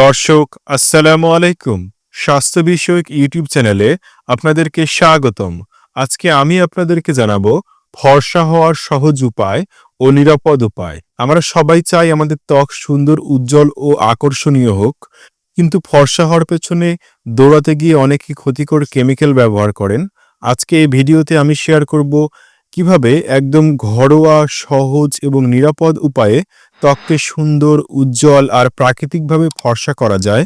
দর্শক, আসসালামু আলাইকুম। স্বাস্থ্য বিষয়ক ইউটিউব চ্যানেলে আপনাদেরকে স্বাগতম। আজকে আমি আপনাদেরকে জানাব ফর্সা হওয়ার সহজ উপায় ও নিরাপদ উপায়। আমরা সবাই চাই আমাদের ত্বক সুন্দর, উজ্জ্বল ও আকর্ষণীয় হোক। কিন্তু ফর্সা হওয়ার পেছনে দৌড়াতে গিয়ে অনেকে ক্ষতিকর কেমিক্যাল ব্যবহার করেন। আজকে এই ভিডিওতে আমি শেয়ার করব কীভাবে একদম ঘরোয়া, সহজ এবং নিরাপদ উপায়ে ত্বককে সুন্দর, উজ্জ্বল আর প্রাকৃতিকভাবে ফর্সা করা যায়।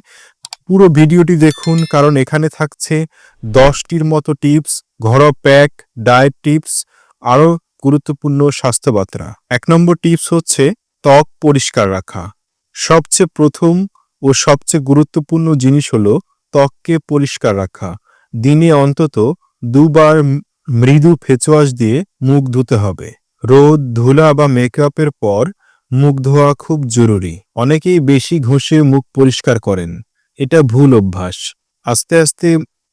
পুরো ভিডিওটি দেখুন, কারণ এখানে থাকছে দশটির মতো টিপস, ঘরোয়া প্যাক, ডায়েট টিপস, আরও গুরুত্বপূর্ণ স্বাস্থ্যবার্তা। এক নম্বর টিপস হচ্ছে ত্বক পরিষ্কার রাখা। সবচেয়ে প্রথম ও সবচেয়ে গুরুত্বপূর্ণ জিনিস হলো ত্বককে পরিষ্কার রাখা। দিনে অন্তত দুবার মৃদু ফেসওয়াশ দিয়ে মুখ ধুতে হবে। রোদ, ধুলা বা মেকআপের পর মুখ ধোয়া খুব জরুরি। অনেকেই বেশি ঘষে মুখ পরিষ্কার করেন। এটা ভুল অভ্যাস। আস্তে আস্তে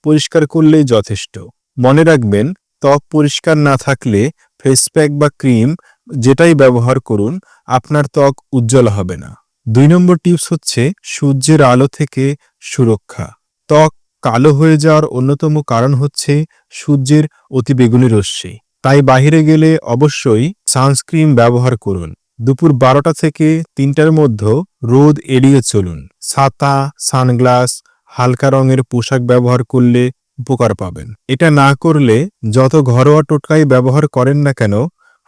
পরিষ্কার করলেই যথেষ্ট। মনে রাখবেন, ত্বক পরিষ্কার না থাকলে ফেস প্যাক বা ক্রিম যেটাই ব্যবহার করুন, আপনার ত্বক উজ্জ্বল হবে না। দুই নম্বর টিপস হচ্ছে সূর্যের আলো থেকে সুরক্ষা। ত্বক কালো হয়ে যাওয়ার অন্যতম কারণ হচ্ছে সূর্যের অতিবেগুনি রশ্মি। তাই বাইরে গেলে অবশ্যই সানস্ক্রিন ব্যবহার করুন। দুপুর বারোটা থেকে তিনটার মধ্যে রোদ এড়িয়ে চলুন। ছাতা, সানগ্লাস, হালকা রঙের পোশাক ব্যবহার করলে উপকার পাবেন। এটা না করলে যত ঘরোয়া টোটকাই ব্যবহার করেন না কেন,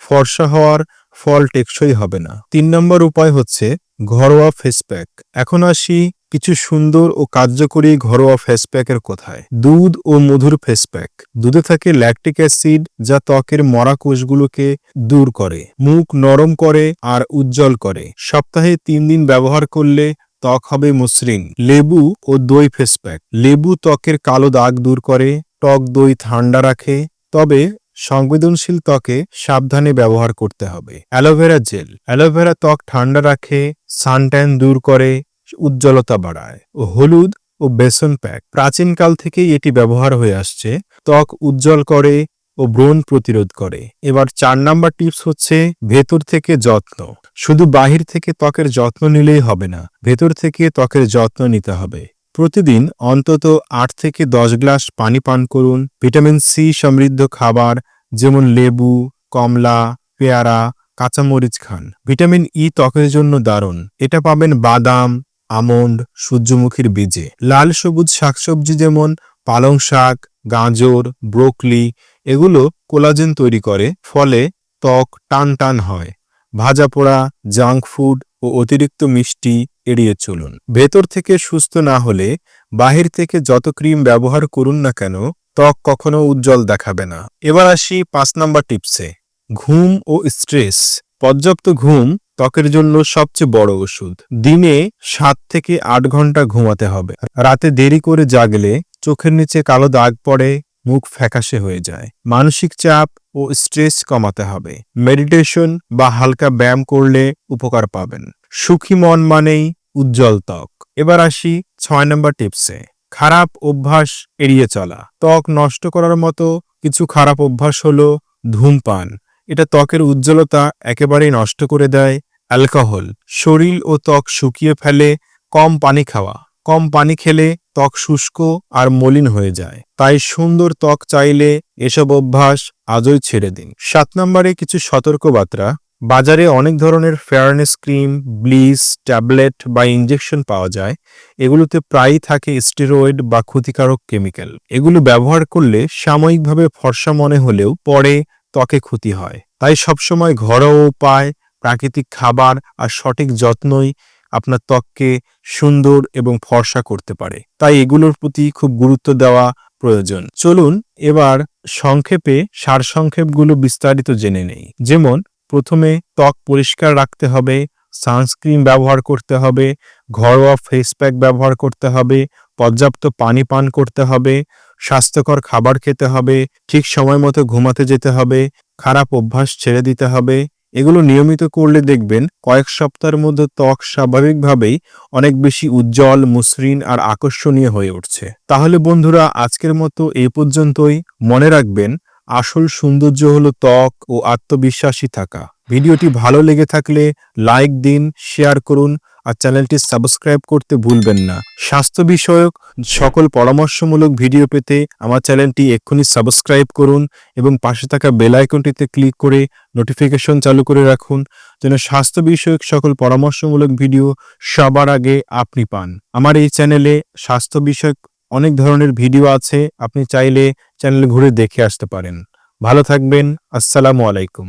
ফর্সা হওয়ার ফল টেকসই হবে না। তিন নম্বর উপায় হচ্ছে ঘরোয়া ফেসপ্যাক এখন আসি কিছু সুন্দর ও কার্যকরী ঘরোয়া ফেস প্যাকের কোথায়? দুধ ও মধুর ফেস প্যাক দুধে থাকে ল্যাকটিক অ্যাসিড যা ত্বকের মরা কোষগুলোকে দূর করে, মুখ নরম করে আর উজ্জ্বল করে। সপ্তাহে তিন দিন ব্যবহার করলে ত্বক হবে মসৃণ। লেবু ও দই ফেস প্যাক লেবু ত্বকের কালো দাগ দূর করে, টক দই ঠান্ডা রাখে, তবে সংবেদনশীল ত্বকে সাবধানে ব্যবহার করতে হবে। Aloe vera gel. অ্যালোভেরা ত্বক ঠান্ডা রাখে, সানট্যান দূর করে উজ্জ্বলতা বাড়ায় ও হলুদ ও বেসন প্যাক। প্রাচীনকাল থেকেই এটি ব্যবহার হয়ে আসছে। ত্বক উজ্জ্বল করে ও ব্রণ প্রতিরোধ করে। এবার চার নাম্বার টিপস হচ্ছে ভেতর থেকে যত্ন। শুধু বাহির থেকে ত্বকের যত্ন নিলেই হবে না, ভেতর থেকে ত্বকের যত্ন নিতে হবে। প্রতিদিন অন্তত আট থেকে দশ গ্লাস পানি পান করুন। ভিটামিন সি সমৃদ্ধ খাবার যেমন লেবু, কমলা, পেয়ারা, কাঁচামরিচ খান। ভিটামিন ই ত্বকের জন্য দারুণ। এটা পাবেন বাদাম আমন্ড, সূর্যমুখীর বীজে। লাল সবুজ শাকসবজি যেমন পালং শাক, গাজর, ব্রোকলি, এগুলো কোলাজেন তৈরি করে, ফলে ত্বক টান টান হয়। ভাজা পোড়া, জাঙ্ক ফুড ও অতিরিক্ত মিষ্টি এড়িয়ে চলুন। ভেতর থেকে সুস্থ না হলে বাহির থেকে যত ক্রিম ব্যবহার করুন না কেন, ত্বক কখনো উজ্জ্বল দেখাবে না। এবার আসি পাঁচ নাম্বার টিপসে। ঘুম ও স্ট্রেস। পর্যাপ্ত ঘুম ত্বকের জন্য সবচেয়ে বড় ওষুধ। দিনে সাত থেকে আট ঘণ্টা ঘুমাতে হবে। রাতে দেরি করে জাগলে চোখের নিচে কালো দাগ পড়ে, মুখ ফ্যাকাশে হয়ে যায়। মানসিক চাপ ও স্ট্রেস কমাতে হবে। মেডিটেশন বা হালকা ব্যায়াম করলে উপকার পাবেন। সুখী মন মানেই উজ্জ্বল ত্বক। এবার আসি ছয় নম্বর টিপসে। খারাপ অভ্যাস এড়িয়ে চলা। ত্বক নষ্ট করার মতো কিছু খারাপ অভ্যাস হলো ধূমপান। এটা ত্বকের উজ্জ্বলতা একেবারেই নষ্ট করে দেয় অ্যালকোহল। শরীর ও ত্বক শুকিয়ে ফেলে, কম পানি খাওয়া। কম পানি খেলে ত্বক শুষ্ক আর মলিন হয়ে যায়। তাই সুন্দর ত্বক চাইলে এসব অভ্যাস আজই ছেড়ে দিন। সাত নম্বরে কিছু সতর্কবার্তা। বাজারে অনেক ধরনের ফেয়ারনেস ক্রিম ব্লিচ ট্যাবলেট বা ইঞ্জেকশন পাওয়া যায়। এগুলোতে প্রায়ই থাকে স্টেরয়েড বা ক্ষতিকারক কেমিক্যাল এগুলো ব্যবহার করলে সাময়িকভাবে ফর্সা মনে হলেও পরে ত্বকে ক্ষতি হয়। তাই সবসময় ঘরোয়া উপায়, প্রাকৃতিক খাবার আর সঠিক যত্নই আপনার ত্বককে সুন্দর এবং ফর্সা করতে পারে। তাই এগুলোর প্রতি খুব গুরুত্ব দেওয়া প্রয়োজন। চলুন এবার সংক্ষেপে সারসংক্ষেপগুলো বিস্তারিত জেনে নেই। যেমন, প্রথমে ত্বক পরিষ্কার রাখতে হবে, সানস্ক্রিন ব্যবহার করতে হবে, ঘরোয়া ফেস প্যাক ব্যবহার করতে হবে, পর্যাপ্ত পানি পান করতে হবে স্বাস্থ্যকর খাবার খেতে হবে, ঠিক সময় মতো ঘুমাতে যেতে হবে, খারাপ অভ্যাস ছেড়ে দিতে হবে। এগুলো নিয়মিত করলে দেখবেন কয়েক সপ্তাহের মধ্যে ত্বক স্বাভাবিকভাবেই অনেক বেশি উজ্জ্বল, মসৃণ আর আকর্ষণীয় হয়ে উঠছে। তাহলে বন্ধুরা, আজকের মতো এই পর্যন্তই। মনে রাখবেন, আসল সৌন্দর্য হলো ত্বক ও আত্মবিশ্বাসী থাকা। ভিডিওটি ভালো লেগে থাকলে লাইক দিন, শেয়ার করুন আর চ্যানেলটি সাবস্ক্রাইব করতে ভুলবেন না। স্বাস্থ্য বিষয়ক সকল পরামর্শমূলক ভিডিও পেতে আমার চ্যানেলটি এক্ষুনি সাবস্ক্রাইব করুন এবং পাশে থাকা বেল আইকনটিতে ক্লিক করে নোটিফিকেশন চালু করে রাখুন যেন স্বাস্থ্য বিষয়ক সকল পরামর্শমূলক ভিডিও সবার আগে আপনি পান। আমার এই চ্যানেলে স্বাস্থ্য বিষয়ক অনেক ধরনের ভিডিও আছে, আপনি চাইলে চ্যানেল ঘুরে দেখে আসতে পারেন। ভালো থাকবেন, আসসালামু আলাইকুম।